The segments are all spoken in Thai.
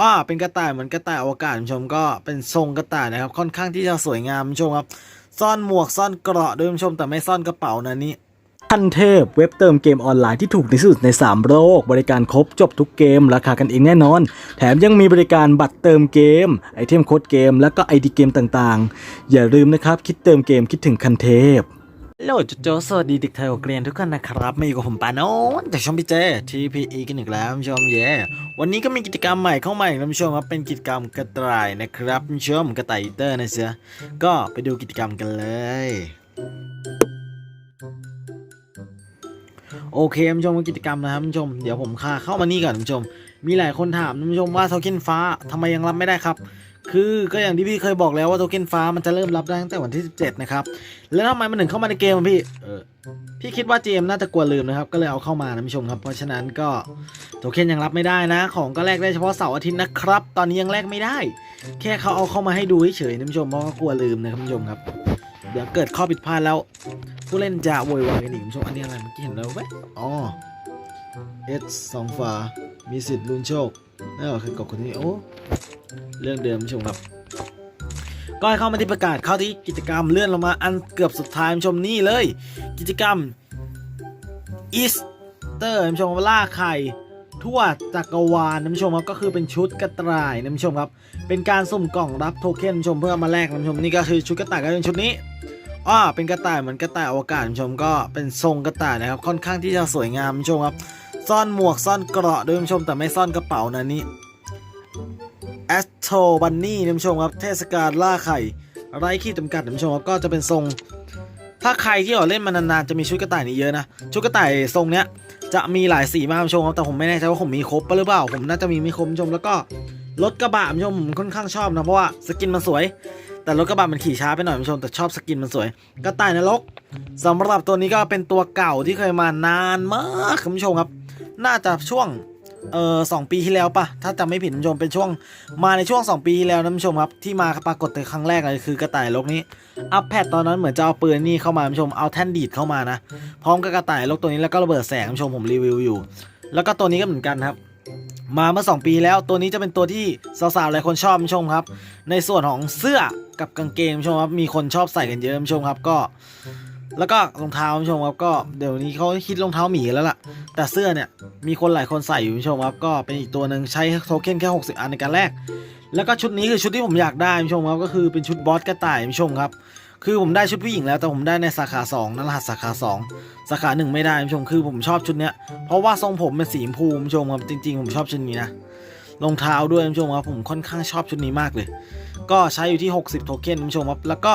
อ้อเป็นกระต่ายเหมือนกระต่ายอวกาศคุณผู้ชมก็เป็นทรงกระต่ายนะครับ ค่อนข้างที่จะสวยงามคุณผู้ชมครับ ซ่อนหมวกซ่อนเกราะด้วยคุณผู้ชมแต่ไม่ซ่อนกระเป๋านะนี่ทันเทพเว็บเติมเกมออนไลน์ที่ถูกที่สุดใน 3 โลก บริการครบจบทุกเกม ราคากันเองแน่นอน แถมยังมีบริการบัตรเติมเกม ไอเทมโค้ดเกม แล้วก็ไอดีเกมต่างๆ อย่าลืมนะครับ คิดเติมเกมคิดถึงคันเทพ โหลดจุดโจสวัสดีเด็กไทยออกเกรียนทุกคนนะครับมาอยู่กับผมปาโนนจากช่องพี่เจ TPE กันอีกแล้วคุณผู้ชมเย่วันนี้ก็มีกิจกรรมใหม่เข้ามาอีกนะคุณผู้ชมครับเป็นกิจกรรมกระต่ายนะครับคุณผู้ชมกระต่ายอีเตอร์นะเสียก็ไปดูกิจกรรมกันเลยโอเคคุณผู้ชมกิจกรรมนะครับคุณผู้ชมเดี๋ยวผมค่าเข้ามานี่ก่อนคุณผู้ชม มีหลายคนถามคุณผู้ชมว่าโทเค็นฟ้าทำไมยังรับไม่ได้ครับ คือก็อย่างที่พี่เคยบอกแล้วว่าโทเค็นฟ้ามันจะเริ่มรับได้ตั้งแต่วันที่ 17 นะครับ แล้วทำไมมันถึงเข้ามาในเกมพี่เออพี่คิดว่า GM น่าจะกลัวลืมนะครับ ก็เลยเอาเข้ามานะผู้ชมครับ เพราะฉะนั้นก็โทเค็นยังรับไม่ได้นะ ของก็แลกได้เฉพาะเสาร์อาทิตย์นะครับ ตอนนี้ยังแลกไม่ได้ แค่เขาเอาเข้ามาให้ดูเฉยๆนะผู้ชมเพราะว่ากลัวลืมนะครับผู้ชมครับ เดี๋ยวเกิดข้อผิดพลาดแล้ว ผู้เล่นจะโวยวายกันอีกผู้ชมอันนี้อะไรเมื่อกี้เห็นแล้วเว้ยอ๋อ S สองฝามีสิทธิ์ลุ้นโชค นั่นก็คือกดคนนี้โอ้เรื่องเดิมชมครับก็ให้เข้ามาที่ประกาศเข้าที่กิจกรรมเลื่อนลงมาอันเกือบสุดท้ายชมนี่เลย กิจกรรมอีสเตอร์ชมล่าไข่ทั่วจักรวาลนะคุณผู้ชมครับก็คือเป็นชุดกระต่ายนะคุณผู้ชมครับเป็นการสุ่มกล่องรับโทเค็นชมเพื่อมาแลกนะคุณผู้ชมนี่ก็คือชุดกระต่ายก็เป็นชุดนี้อ้อเป็นกระต่ายเหมือนกระต่ายอวกาศคุณผู้ชมก็เป็นทรงกระต่ายนะครับค่อนข้างที่จะสวยงามคุณผู้ชมครับ ซ่อนหมวกซ่อนเกราะด้วยคุณผู้ชมแต่ไม่ซ่อนกระเป๋านะนี่แอสโทบันนี่ท่านผู้ชมครับเทศกาลล่าไข่ไร้ขีดจำกัดท่านผู้ชมครับก็จะเป็นทรง ถ้าใครที่ออกเล่นมานานๆจะมีชุดกระต่ายนี้เยอะนะชุดกระต่ายทรงเนี้ยจะมีหลายสีมากท่านผู้ชมครับแต่ผมไม่แน่ใจว่าผมมีครบปะหรือเปล่าผมน่าจะมีไม่ครบท่านผู้ชมแล้วก็รถกระบะท่านผู้ชมผมค่อนข้างชอบนะเพราะว่าสกินมันสวย แต่รถกระบะมันขี่ช้าไปหน่อยท่านผู้ชมแต่ชอบสกินมันสวย กระต่ายนรกสำหรับตัวนี้ก็เป็นตัวเก่าที่เคยมานานมากท่านผู้ชมครับ น่าจะช่วงเออสองปีที่แล้วปะถ้าจำไม่ผิดท่านผู้ชมเป็นช่วงมาในช่วง 2 ปีที่แล้วนะท่านผู้ชมครับที่มาปรากฏในครั้งแรกเลยคือกระต่ายลกนี้อัพแพดตอนนั้นเหมือนจะเอาปืนนี่เข้ามาท่านผู้ชมเอาแท่นดีดเข้ามานะพร้อมกับกระต่ายลกตัวนี้แล้วก็ระเบิดแสงท่านผู้ชมผมรีวิวอยู่ แล้วก็ตัวนี้ก็เหมือนกันครับ มาเมื่อ 2 ปีแล้วตัวนี้จะเป็นตัวที่สาวๆหลายคนชอบท่านผู้ชมครับ ในส่วนของเสื้อกับกางเกงท่านผู้ชมครับมีคนชอบใส่กันเยอะท่านผู้ชมครับก็ แล้วก็รองเท้าท่านผู้ชมครับก็เดี๋ยวนี้เขาคิดรองเท้าหมีแล้วล่ะ แต่เสื้อเนี่ยมีคนหลายคนใส่อยู่คุณผู้ชมครับก็เป็นอีกตัวหนึ่งใช้โทเค็นแค่ 60 อันในการแลกแล้วก็ชุดนี้คือชุดที่ผมอยากได้คุณผู้ชมครับก็คือเป็นชุดบอสกระต่ายคุณผู้ชมครับคือผมได้ชุดผู้หญิงแล้วแต่ผมได้ในสาขา2นั่นรหัสสาขา 2 สาขา 1 ไม่ได้คุณผู้ชมคือผมชอบชุดเนี้ยเพราะว่าทรงผมเป็นสีชมพูคุณผู้ชมครับจริง ๆ ผมชอบชุดนี้นะรองเท้าด้วยคุณผู้ชมครับผมค่อนข้างชอบชุดนี้มากเลย ก็ใช้อยู่ที่ 60 โทเค็นคุณผู้ชมครับแล้วก็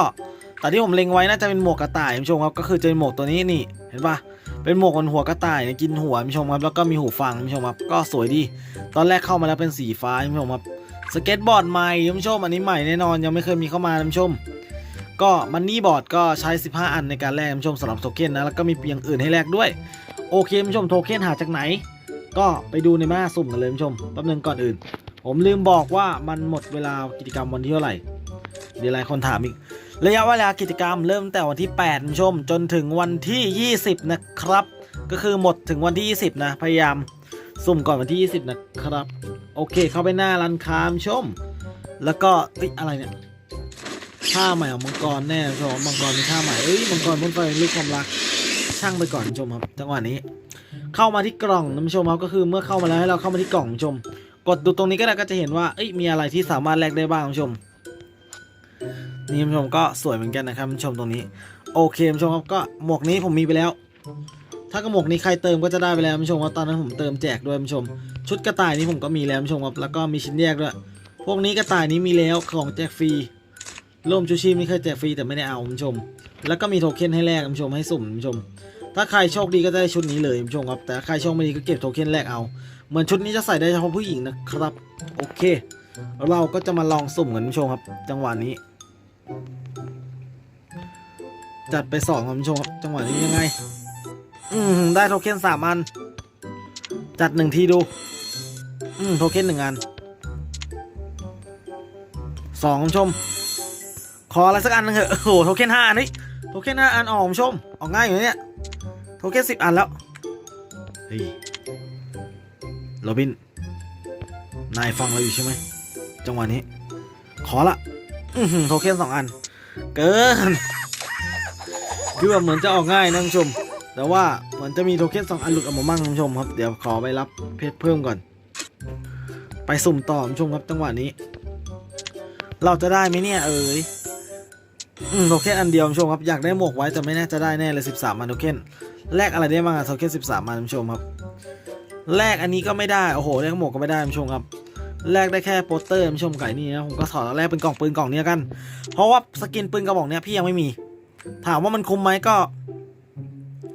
แต่ที่ผมเล็งไว้น่าจะเป็นหมวกกระต่ายคุณผู้ชมครับก็คือจะเป็นหมวกตัวนี้นี่เห็นปะเป็นหมวกบนหัวกระต่ายกินหัวคุณผู้ชมครับแล้วก็มีหูฟังคุณผู้ชมครับก็สวยดีตอนแรกเข้ามาแล้วเป็นสีฟ้าคุณผู้ชมครับสเก็ตบอร์ดใหม่คุณผู้ชมอันนี้ใหม่แน่นอนยังไม่เคยมีเข้ามาคุณผู้ชมก็มันนี่บอร์ดก็ใช้ 15 อันในการแลกคุณผู้ชมสำหรับโทเค็นนะแล้วก็มีอย่างอื่นให้แลกด้วยโอเคคุณผู้ชมโทเค็นหาจากไหน ก็ไปดูในหน้าสุ่มกันเลยคุณผู้ชมแป๊บนึงก่อนอื่น ผมลืมบอกว่ามันหมดเวลากิจกรรมวันที่เท่าไหร่เดี๋ยวหลายคนถามอีก ระยะเวลากิจกรรมเริ่มแต่วันที่8คุณชม จนถึงวันที่ 20 นะครับ ก็คือหมดถึงวันที่ 20 นะ พยายามสุ่มก่อนวันที่ 20 นะครับ โอเค เข้าไปหน้าร้านค้าคุณชม แล้วก็เอ้ยอะไรเนี่ยท่าใหม่ของมังกรแน่ชมมังกรมีท่าใหม่เอ้ยมังกรพ่นไฟลูกความรัก ช่างไปก่อนชมครับจังหวะนี้ เข้ามาที่กล่องนะคุณผู้ชมครับก็คือเมื่อเข้ามาแล้วให้เราเข้ามาที่กล่องชม กดดูตรงนี้ก็ได้ก็จะเห็นว่าเอ้ยมีอะไรที่สามารถแลกได้บ้างคุณผู้ชม นี่คุณผู้ชมก็สวยเหมือนกันนะครับคุณผู้ชมตรงนี้ โอเคคุณผู้ชมครับก็หมวกนี้ผมมีไปแล้ว ถ้ากระหมวกนี้ใครเติมก็จะได้ไปแล้วคุณผู้ชมว่าตอนนั้นผมเติมแจกด้วยคุณผู้ชม ชุดกระต่ายนี้ผมก็มีแล้วคุณผู้ชมครับแล้วก็มีชิ้นแยกด้วยพวกนี้กระต่ายนี้มีแล้วของแจกฟรีร่มชูชีพนี่เคยแจกฟรีแต่ไม่ได้เอาคุณผู้ชม แล้วก็มีโทเค็นให้แลกคุณผู้ชมให้สุ่มคุณผู้ชม ถ้าใครโชคดีก็จะได้ชุดนี้เลยคุณผู้ชมครับแต่ใครโชคไม่ดีก็เก็บโทเค็นแลกเอาเหมือนชุดนี้จะใส่ได้เฉพาะผู้หญิงนะครับ โอเค เราก็จะมาลองสุ่มกันผู้ชมครับ จังหวะนี้ จัดไปสองคุณผู้ชมครับจังหวะนี้ยังไง อืมได้โทเค็นสามอัน จัดหนึ่งทีดู อืมโทเค็นหนึ่งอันสองคุณผู้ชม ขออะไรสักอันหนึงเถอะ โอ้โหโทเค็นห้าอันนี่โทเค็นห้าอันออกคุณผู้ชม ออกง่ายอยู่นะเนี่ย โทเค็นสิบอันแล้ว เฮ้ยโรบิน นายฟังเราอยู่ใช่ไหม จังหวะนี้ ขอละอื้อหือ โทเค็นสองอัน เกินคือแบบเหมือนจะออกง่ายนะคุณผู้ชม แต่ว่าเหมือนจะมีโทเค็นสองอันหลุดออกมาบ้างคุณผู้ชมครับ เดี๋ยวขอไปรับเพชรเพิ่มก่อน ไปสุ่มต่อคุณผู้ชมครับจังหวะนี้ เราจะได้ไหมเนี่ยเอ้ยอืมโทเค็นอันเดียวคุณผู้ชมครับ อยากได้หมวกไว้แต่ไม่น่าจะได้แน่เลย 13อันโทเค็นแลกอะไรได้บ้างอะโทเค็น13อันคุณผู้ชมครับแลกอันนี้ก็ไม่ได้ โอ้โหแลกหมวกก็ไม่ได้คุณผู้ชมครับ แลกได้แค่โปสเตอร์คุณผู้ชมไก่นี่นะผมก็ถอดแล้วแลกเป็นกล่องปืนกล่องเนี้ยกัน เพราะว่าสกินปืนกระบอกเนี้ยพี่ยังไม่มี ถามว่ามันคุ้มไหมก็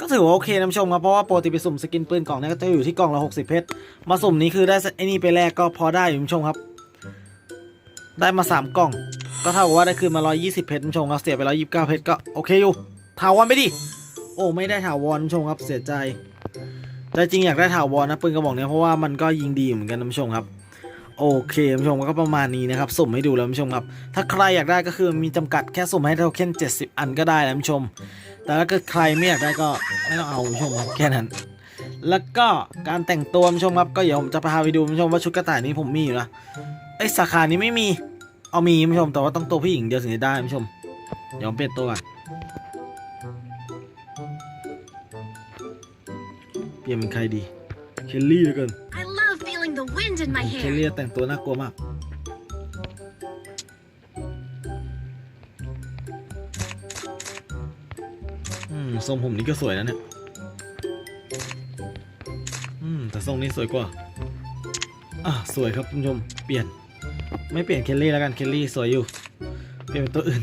ก็ถือว่าโอเคนะผู้ชมครับเพราะว่าปกติไปสุ่มสกินปืนกล่องเนี้ยก็จะอยู่ที่กล่องละ60เพชรมาสุ่มนี้คือได้ไอ้นี่ไปแลกก็พอได้อยู่ผู้ชมครับ ได้มา3กล่อง ก็เท่ากับว่าได้คืนมา120เพชรคุณผู้ชมครับเสียไป129เก้าเพชรก็โอเคอยู่ถาวรไปดิโอ้ไม่ได้ถาวรผู้ชมครับเสียใจแต่จริงอยากได้ถาวรนะปืนกระบอกเนี้ยเพราะว่ามันก็ยิงดีเหมือนกันนะผู้ชมครับ โอเคคุณผู้ชมก็ประมาณนี้นะครับสุ่มให้ดูแล้วคุณผู้ชมครับ ถ้าใครอยากได้ก็คือมีจำกัดแค่สุ่มให้โทเค็น70 อันก็ได้นะคุณผู้ชม แต่ถ้าเกิดใครไม่อยากได้ก็ไม่ต้องเอาคุณผู้ชมครับแค่นั้น แล้วก็การแต่งตัวคุณผู้ชมครับก็เดี๋ยวผมจะพาไปดูคุณผู้ชมว่าชุดกระต่ายนี้ผมมีอยู่นะไอสาขานี้ไม่มีเอามีคุณผู้ชมแต่ว่าต้องตัวผู้หญิงเดียวถึงจะได้คุณผู้ชมเดี๋ยวผมเปลี่ยนตัวก่อนเปลี่ยนเป็นใครดีเคลลี่แล้วกัน wind in my เคล hair. ลี่แต่งตัวน่ากลัวมาก อืม ทรงผมนี้ก็สวยนะเนี่ย อืม แต่ทรงนี้สวยกว่า อะ สวยครับคุณผู้ชม เปลี่ยน ไม่เปลี่ยนเคลลี่แล้วกัน เคลลี่สวยอยู่ เปลี่ยนเป็นตัวอื่น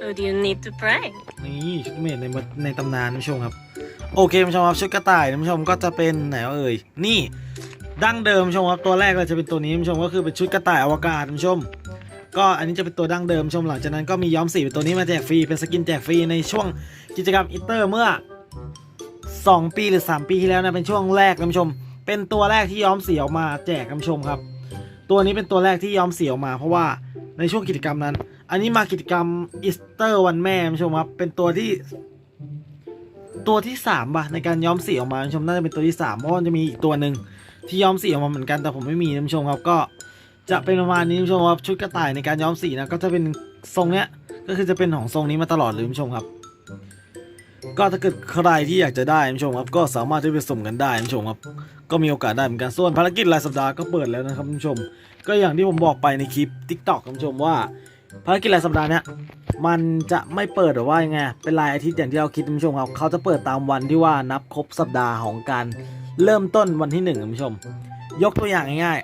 Who do you need to pray? นี่ชุดเมดในบทในตำนานท่านผู้ชมครับ โอเคท่านผู้ชมครับชุดกระต่ายท่านผู้ชมก็จะเป็นไหนวะเอ่ยนี่ ดั้งเดิมชมครับตัวแรกเลยจะเป็นตัวนี้ท่านผู้ชมก็คือเป็นชุดกระต่ายอวกาศท่านผู้ชม ก็อันนี้จะเป็นตัวดั้งเดิมชมหลังจากนั้นก็มีย้อมสีเป็นตัวนี้มาแจกฟรีเป็นสกินแจกฟรีในช่วงกิจกรรมอิตเตอร์เมื่อ 2 ปีหรือ 3 ปีที่แล้วนะเป็นช่วงแรกนผู้ชม เป็นตัวแรกที่ย้อมสีออกมาแจกท่านะชมครับ ตัวนี้เป็นตัวแรกที่ย้อมสีออกมา เพราะว่าในช่วงกิจกรรมนั้น อันนี้มากิจกรรมอีสเตอร์วันแม่ท่านผู้ชมครับเป็นตัวที่ตัวที่สามป่ะในการย้อมสีออกมาชมน่าจะเป็นตัวที่สามเพราะมันจะมีอีกตัวหนึ่ง ที่ย้อมสีออกมาเหมือนกันแต่ผมไม่มีท่านผู้ชมครับก็จะเป็นประมาณนี้ท่านผู้ชมครับชุดกระต่ายในการย้อมสีนะก็จะเป็นทรงเนี้ยก็คือจะเป็นของทรงนี้มาตลอดเลยท่านผู้ชมครับ ก็ถ้าเกิดใครที่อยากจะได้ท่านผู้ชมครับก็สามารถที่ไปสุ่มกันได้ท่านผู้ชมครับก็มีโอกาสได้เหมือนกันส่วนภารกิจรายสัปดาห์ก็เปิดแล้วนะครับท่านผู้ชม ก็อย่างที่ผมบอกไปในคลิป TikTok ท่านผู้ชมว่า ภารกิจรายสัปดาห์เนี้ยมันจะไม่เปิดหรือว่ายังไง เป็นรายอาทิตย์อย่างที่เราคิดท่านผู้ชมครับเขาจะเปิดตามวันที่ว่านับครบสัปดาห์ของการเริ่มต้นวันที่หนึ่งท่านผู้ชม ยกตัวอย่างง่าย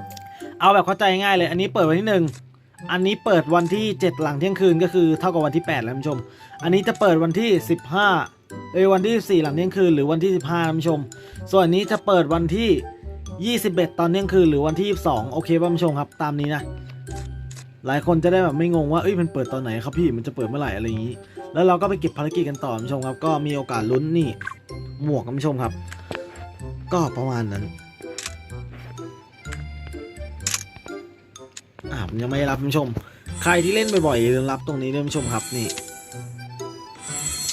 ๆ เอาแบบเข้าใจง่ายเลย อันนี้เปิดวันที่หนึ่งอันนี้เปิดวันที่ 7 หลังเที่ยงคืนก็คือเท่ากับวันที่ 8 แล้วท่านผู้ชม อันนี้จะเปิดวันที่ 15เอ้ยวันที่ 4 หลังเที่ยงคืนหรือวันที่ 15ท่านผู้ชม ส่วนอันนี้จะเปิดวันที่ 21 ตอนเที่ยงคืนหรือวันที่ 22 โอเคป่ะท่านผู้ชมครับ ตามนี้นะ หลายคนจะได้แบบไม่งงว่าเอ้ยมันเปิดตอนไหนครับพี่มันจะเปิดเมื่อไหร่อะไรอย่างนี้ แล้วเราก็ไปเก็บภารกิจกันต่อท่านผู้ชมครับ ก็มีโอกาสลุ้นนี่หมวกท่านผู้ชมครับ ก็ประมาณนั้นอ่าผมยังไม่รับท่านผู้ชม ใครที่เล่นบ่อยๆอย่าลืมรับตรงนี้ด้วยท่านผู้ชมครับนี่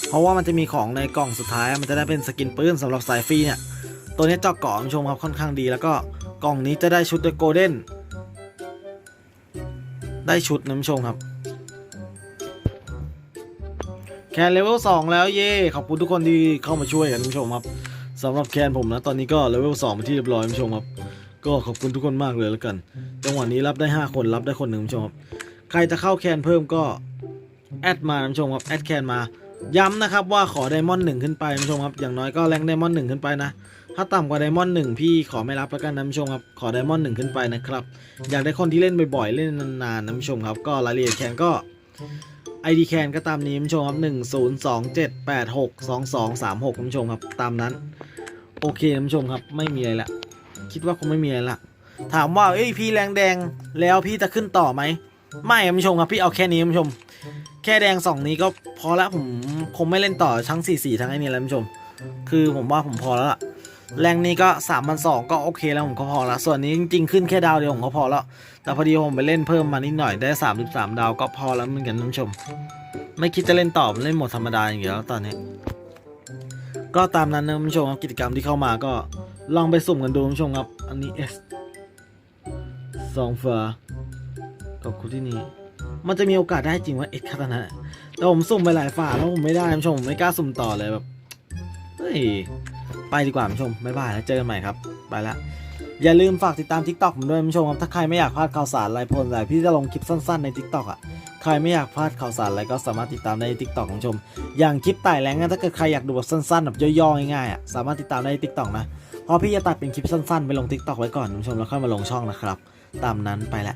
เพราะว่ามันจะมีของในกล่องสุดท้าย มันจะได้เป็นสกินปืนสำหรับสายฟรีเนี่ยตัวนี้เจาะเกาะท่านผู้ชมครับค่อนข้างดี แล้วก็กล่องนี้จะได้ชุดโดยโกลเด้น ได้ชุดนะผู้ชมครับ แคนเลเวล2แล้วเย่ขอบคุณทุกคนที่เข้ามาช่วยกันนผู้ชมครับสำหรับแคนผมนะ ตอนนี้ก็เลเวล2เป็นที่เรียบร้อยนผู้ชมครับ ก็ขอบคุณทุกคนมากเลยแล้วกันจังหวะนี้รับได้ 5 คนรับได้คนหนึ่งนผู้ชมครับใครจะเข้าแคนเพิ่มก็แอดมานผู้ชมครับแอดแคนมาย้ำนะครับว่าขอไดมอนด์หนึ่งขึ้นไปนผู้ชมครับอย่างน้อยก็แรงไดมอนด์หนึ่งขึ้นไปนะ ถ้าต่ำกว่าไดมอนด์หนึ่งพี่ขอไม่รับแล้วกันนะท่านผู้ชมครับ ขอไดมอนด์หนึ่งขึ้นไปนะครับ อยากได้คนที่เล่นบ่อยๆ เล่นนานๆนะท่านผู้ชมครับ ก็รายละเอียดแคนก็ ID แคนก็ตามนี้นผู้ชมครับหนึ่งศูนย์สองเจ็ดแปดหกสองสองสามหกนผู้ชมครับ ตามนั้น โอเคนผู้ชมครับ ไม่มีอะไรละ คิดว่าคงไม่มีอะไรละ ถามว่าเอ้ยพี่แรงแดงแล้วพี่จะขึ้นต่อไหม ไม่นผู้ชมครับ พี่เอาแค่นี้นผู้ชม แค่แดงสองนี้ก็พอละผมคงไม่เล่นต่อทั้งสี่สี่ทั้งไอ้นี่แล้วนผู้ชม คือผมว่าผมพอแล้วล่ะ แรงนี้ก็สามพันสองก็โอเคแล้วผมก็พอละส่วนนี้จริงๆขึ้นแค่ดาวเดียวผมก็พอแล้ว แต่พอดีผมไปเล่นเพิ่มมานิดหน่อยได้สามสิบสามดาวก็พอแล้วเหมือนกันท่านผู้ชม ไม่คิดจะเล่นต่อผมเล่นหมดธรรมดาอย่างเดียวตอนนี้ ก็ตามนั้นนะท่านผู้ชมครับกิจกรรมที่เข้ามาก็ลองไปสุ่มกันดูท่านผู้ชมครับ อันนี้ S สองเฟอร์กับคุที่นี่มันจะมีโอกาสได้จริงว่าเอ็ดคาตานะแต่ผมสุ่มไปหลายฝาแล้วผมไม่ได้ท่านผู้ชมผมไม่กล้าสุ่มต่อเลยแบบเฮ้ย ไปดีกว่าผู้ชมบ๊ายบายแล้วเจอกันใหม่ครับ ไปละอย่าลืมฝากติดตาม TikTok ผมด้วยผู้ชมครับถ้าใครไม่อยากพลาดข่าวสารอะไรพลอะไรพี่จะลงคลิปสั้นๆใน TikTok อะใครไม่อยากพลาดข่าวสารอะไรก็สามารถติดตามได้ใน TikTok ของชม อย่างคลิปไต่แรงถ้าเกิดใครอยากดูแบบสั้นๆแบบย่อๆง่ายๆอะสามารถติดตามได้ใน TikTok นะพราะพี่จะตัดเป็นคลิปสั้นๆ ไปลง TikTok ไว้ก่อนท่านผู้ชมแล้วค่อยมาลงช่องนะครับ ตามนั้นไปละ